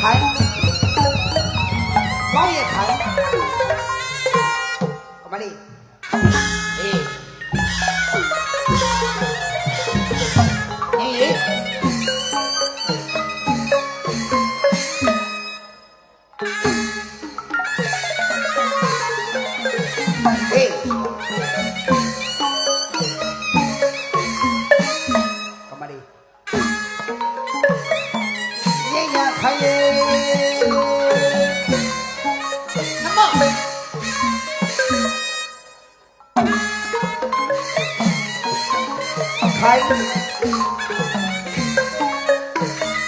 ခိုင်ကောင်းရဲ့ခိုင်ကမလေး ညညာခိုင်ရဲ့နမောခိုင်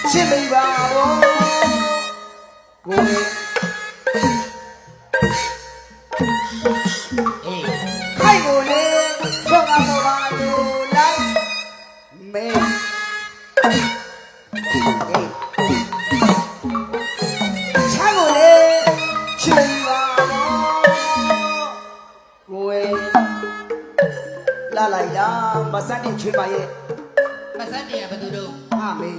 ချစ်မိပါဘောကိုယ် လာလိုက်တာမစတဲ့ချွေးပါရဲ့မဆတ်တယ်ကဘယ်သူတို့အာမေ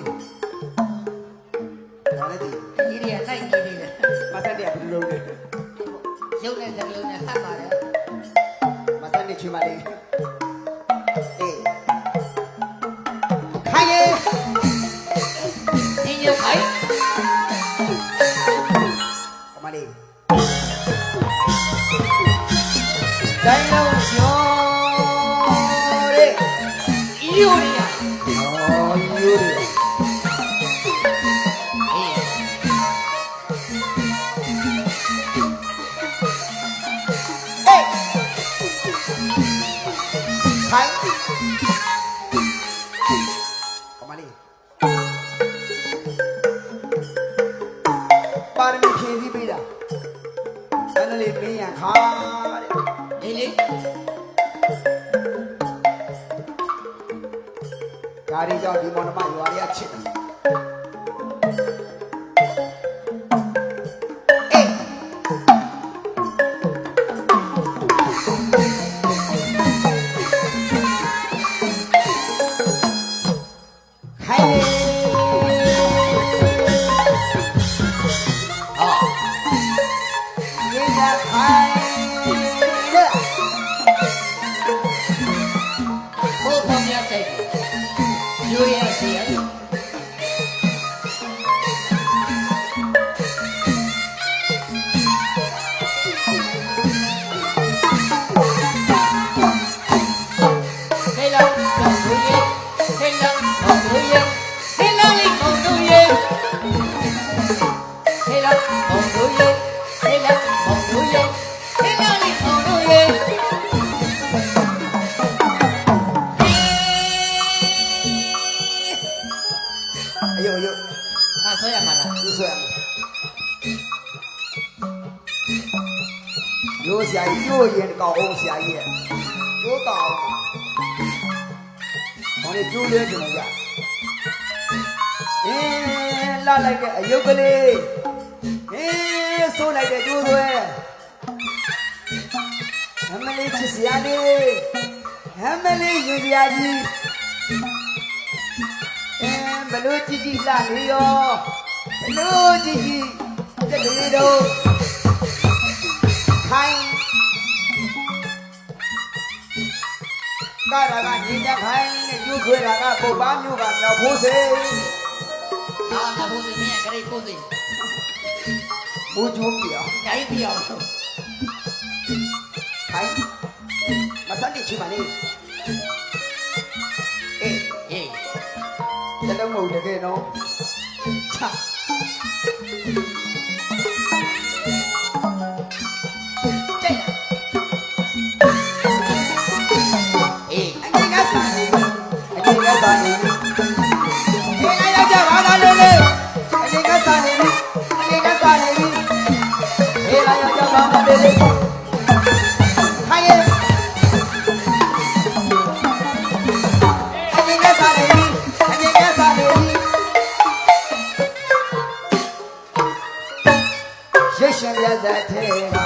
ဒါလည်းဒီကြီးတွေကတိုက်ကြီးနေတယ်မစတဲ့ဘယ်လိုလုပ်လဲရုပ်နဲ့စကလုံးနဲ့ဟတ်ပါတယ်မစတဲ့ချွေးပါလေ အီယိုရီယာအော်ယူရအေးဟေးခိုင်ကမလေးပါရမီဖြည့်စည်းပေးတာအဲ့ဒါလေးမင်းရခါတဲ့အေးလေ တွေကြောင့်ဒီမောင်နှမရွာတွေကချစ်တယ် ရိုးရင်ကောက်အောင်ဆရာကြီးရဲ့ရိုးကောက်အောင်ဘာလဲကျိုးလဲကျွန်တော်ကြအင်းလာလိုက်တဲ့အယုတ်ကလေးအင်းဆိုးလိုက်တဲ့ကျိုးဆွဲအမလေးချစ်စရာလေးအမလေးရင်စရာကြီးအင်းဘလို့ကြည့်ကြည့်လှနေရောဘလို့ကြည့်ကြည့်တဲ့ကလေးတို့ခို ကာရကညီညခိုင်းနဲ့ကျိုးဆွဲတာကပုပ်ပန်းမျိုးကမြောက်ဖို့စေဟာငါဘုရားမင်းကလေးပို့စီဘူချိုးပြောင်းကြိုက်ပြောင်းခိုင်းမတတ်တိချင်ပါလေအေးအေးတလုံးမဟုတ်တကယ်နော်ချာ ပါလားလေလေခိုင်းရဲ့အငိကစားနေပြီအငိကစားနေပြီရရှင်ရတဲ့ထဲက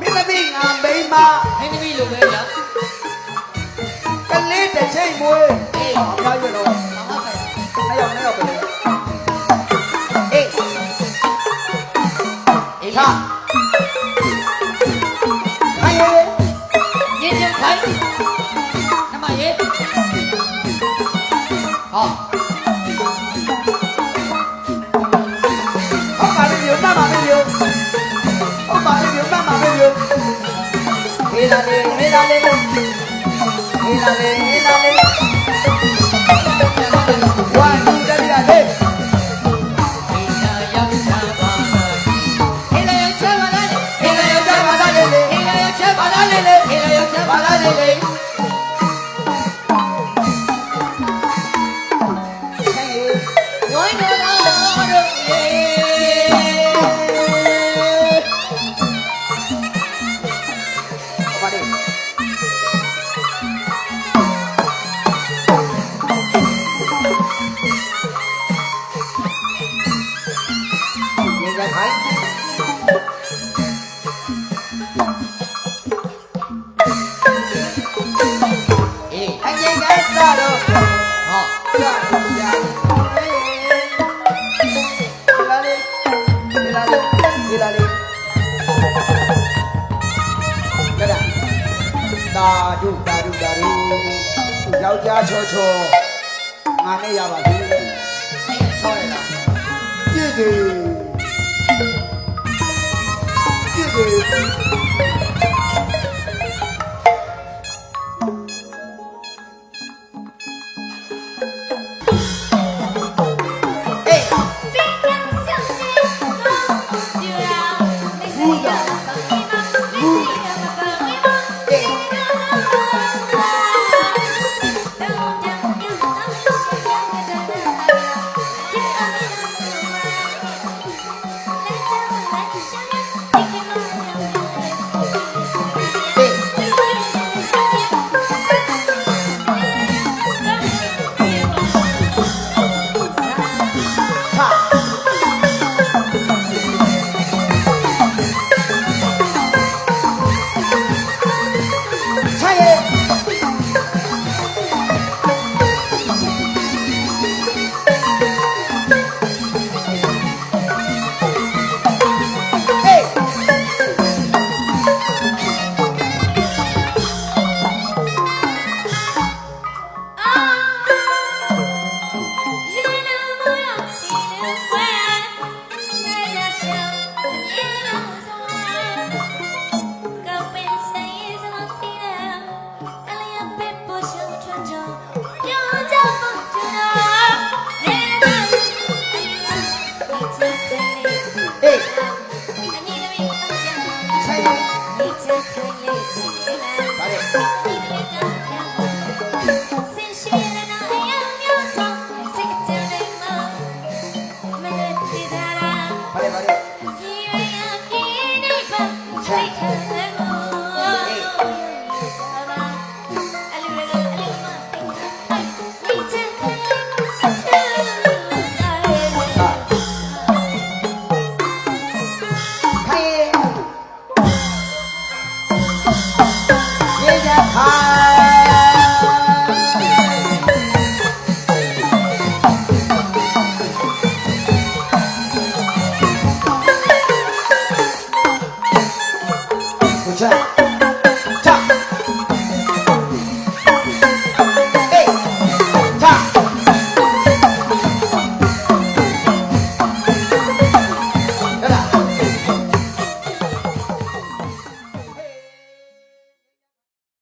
မင်းသမီးငါမိန်းမမင်းသမီးလိုပဲလားကလေးတစ်ချိန်မွေးအေးအများကြီးတော့ ဟိုင်းနမရေဟောဟောပါလေညမပါလေညဟောပါလေညမပါလေညဟေးလာလေဟေးလာလေဟေးလာလေ တာဒုတာဒုတာဒုယောက်ျားချောချောငါနဲ့ရပါပြီဆောရလားပြည့်စေပြည့်စေ ဘာလဲဘာလဲဟေးရေကြပါ don't, don't.